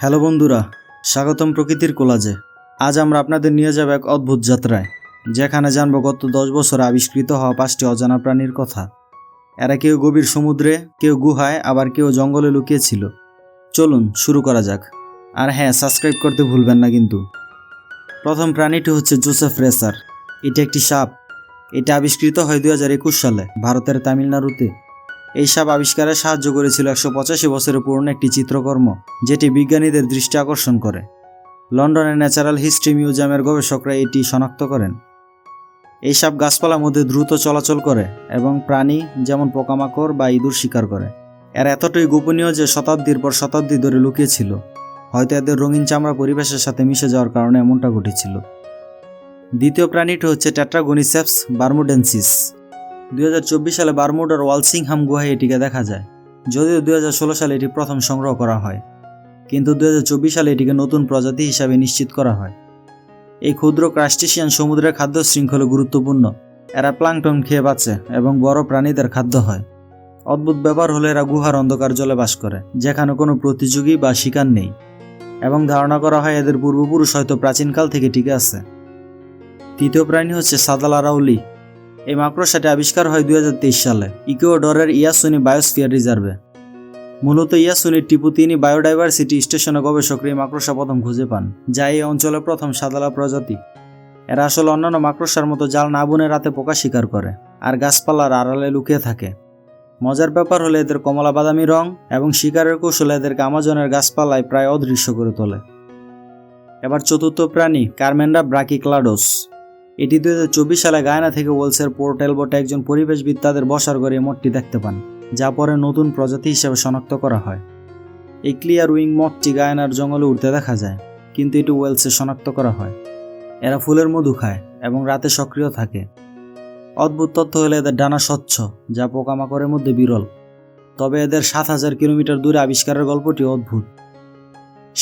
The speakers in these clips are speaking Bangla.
হ্যালো বন্ধুরা, স্বাগতম প্রকৃতির কোলাজে। আজ আমরা আপনাদের নিয়ে যাব এক অদ্ভুত যাত্রায়, যেখানে জানব গত দশ বছরে আবিষ্কৃত হওয়া পাঁচটি অজানা প্রাণীর কথা। এরা কেউ গভীর সমুদ্রে, কেউ গুহায়, আবার কেউ জঙ্গলে লুকিয়েছিল। চলুন, শুরু করা যাক। আর হ্যাঁ সাবস্ক্রাইব করতে ভুলবেন না কিন্তু। প্রথম প্রাণীটি হচ্ছে জোসেফ রেসার। এটি একটি সাপ। এটা আবিষ্কৃত হয় দু হাজার একুশ সালে, ভারতের তামিলনাড়ুতে। এই সাপ আবিষ্কারে সাহায্য করেছিল একশো পঁচাশি বছরের পুরনো একটি চিত্রকর্ম, যেটি বিজ্ঞানীদের দৃষ্টি আকর্ষণ করে। লন্ডনের ন্যাচারাল হিস্ট্রি মিউজিয়ামের গবেষকরা এটি শনাক্ত করেন। এই সাপ গাছপালার মধ্যে দ্রুত চলাচল করে এবং প্রাণী, যেমন পোকামাকড় বা ইঁদুর শিকার করে। এরা এতটাই গোপনীয় যে শতাব্দীর পর শতাব্দী ধরে লুকিয়েছিল। হয়তো এদের রঙিন চামড়া পরিবেশের সাথে মিশে যাওয়ার কারণে এমনটা ঘটেছিল। দ্বিতীয় প্রাণীটি হচ্ছে ট্যাট্রাগোনিসেপস বার্মুডেন্সিস। দুই হাজার চব্বিশ সালে বারমুডার ওয়ালসিংহাম গুহায় এটিকে দেখা যায়। যদিও দুই হাজার ষোলো সালে এটি প্রথম সংগ্রহ করা হয়, কিন্তু দুই হাজার চব্বিশ সালে এটিকে নতুন প্রজাতি হিসাবে নিশ্চিত করা হয়। এই ক্ষুদ্র ক্রাস্টেশিয়ান সমুদ্রের খাদ্য শৃঙ্খলে গুরুত্বপূর্ণ। এরা প্লাংটন খেয়ে বাঁচে এবং বড় প্রাণীদের খাদ্য হয়। অদ্ভুত ব্যাপার হলে এরা গুহার অন্ধকার জলে বাস করে, যেখানে কোনো প্রতিযোগী বা শিকার নেই। এবং ধারণা করা হয় এদের পূর্বপুরুষ হয়তো প্রাচীনকাল থেকে টিকে আছে। তৃতীয় প্রাণী হচ্ছে সাদালা রাউলি এই মাকড়সাটি আবিষ্কার হয় দুই হাজার তেইশ সালে। ইকুয়েডরের ইয়াসুনি বায়োস্ফিয়ার রিজার্ভে। মূলত ইয়াসুনির টিপুতিনি বায়োডাইভার্সিটি স্টেশনে গবেষকরা এই মাকড়সা প্রথম খুঁজে পান, যা এই অঞ্চলের প্রথম সাদালা প্রজাতি। এরা আসলে অন্যান্য মাকড়সার মতো জাল না বুনে রাতে পোকা শিকার করে, আর গাছপালার আড়ালে লুকিয়ে থাকে। মজার ব্যাপার হলে এদের কমলা বাদামি রং এবং শিকারের কৌশলে এদেরকে আমাজনের গাছপালায় প্রায় অদৃশ্য করে তোলে। এবার চতুর্থ প্রাণী, কার্মেন্ডা ব্রাকিক্লাডোস। এটি দুই হাজার চব্বিশ সালে গায়না থেকে ওয়েলসের পোর্ট এলবোটে একজন পরিবেশবিদ তাদের বসার ঘরে মঠটি দেখতে পান, যা পরে নতুন প্রজাতি হিসেবে শনাক্ত করা হয়। এই ক্লিয়ার উইং মঠটি গায়নার জঙ্গলে উঠতে দেখা যায়, কিন্তু এটি ওয়েলসে শনাক্ত করা হয়। এরা ফুলের মধু খায় এবং রাতে সক্রিয় থাকে। অদ্ভুত তথ্য হলে এদের ডানা স্বচ্ছ, যা পোকামাকড়ের মধ্যে বিরল। তবে এদের সাত হাজার কিলোমিটার দূরে আবিষ্কারের গল্পটি অদ্ভুত।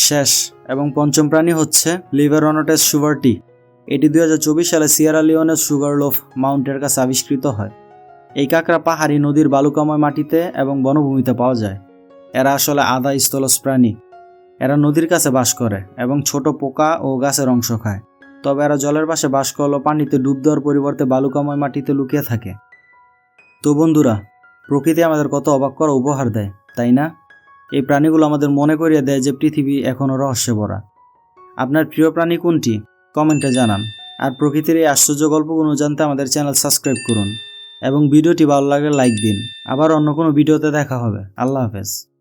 শেষ এবং পঞ্চম প্রাণী হচ্ছে লিভারনটেস সুভারটি। এটি দুই হাজার চব্বিশ সালে সিয়ারা লিওনের সুগারলোফ মাউন্টের কাছে আবিষ্কৃত হয়। এই কাঁকড়া পাহাড়ি নদীর বালুকাময় মাটিতে এবং বনভূমিতে পাওয়া যায়। এরা আসলে আদা স্থলজ প্রাণী এরা নদীর কাছে বাস করে এবং ছোট পোকা ও গাছের অংশ খায়। তবে এরা জলের পাশে বাস করলেও পানিতে ডুব দেওয়ার পরিবর্তে বালুকাময় মাটিতে লুকিয়ে থাকে। তো বন্ধুরা, প্রকৃতি আমাদের কত অবাক করা উপহার দেয়, তাই না? এই প্রাণীগুলো আমাদের মনে করিয়ে দেয় যে পৃথিবী এখনও রহস্যে ভরা আপনার প্রিয় প্রাণী কোনটি? কমেন্টে জানান। আর প্রকৃতির এই আশ্চর্য গল্পগুলো জানতে আমাদের চ্যানেল সাবস্ক্রাইব করুন। এবং ভিডিওটি ভালো লাগলে লাইক দিন। আবার অন্য কোনো ভিডিওতে দেখা হবে। আল্লাহ হাফেজ।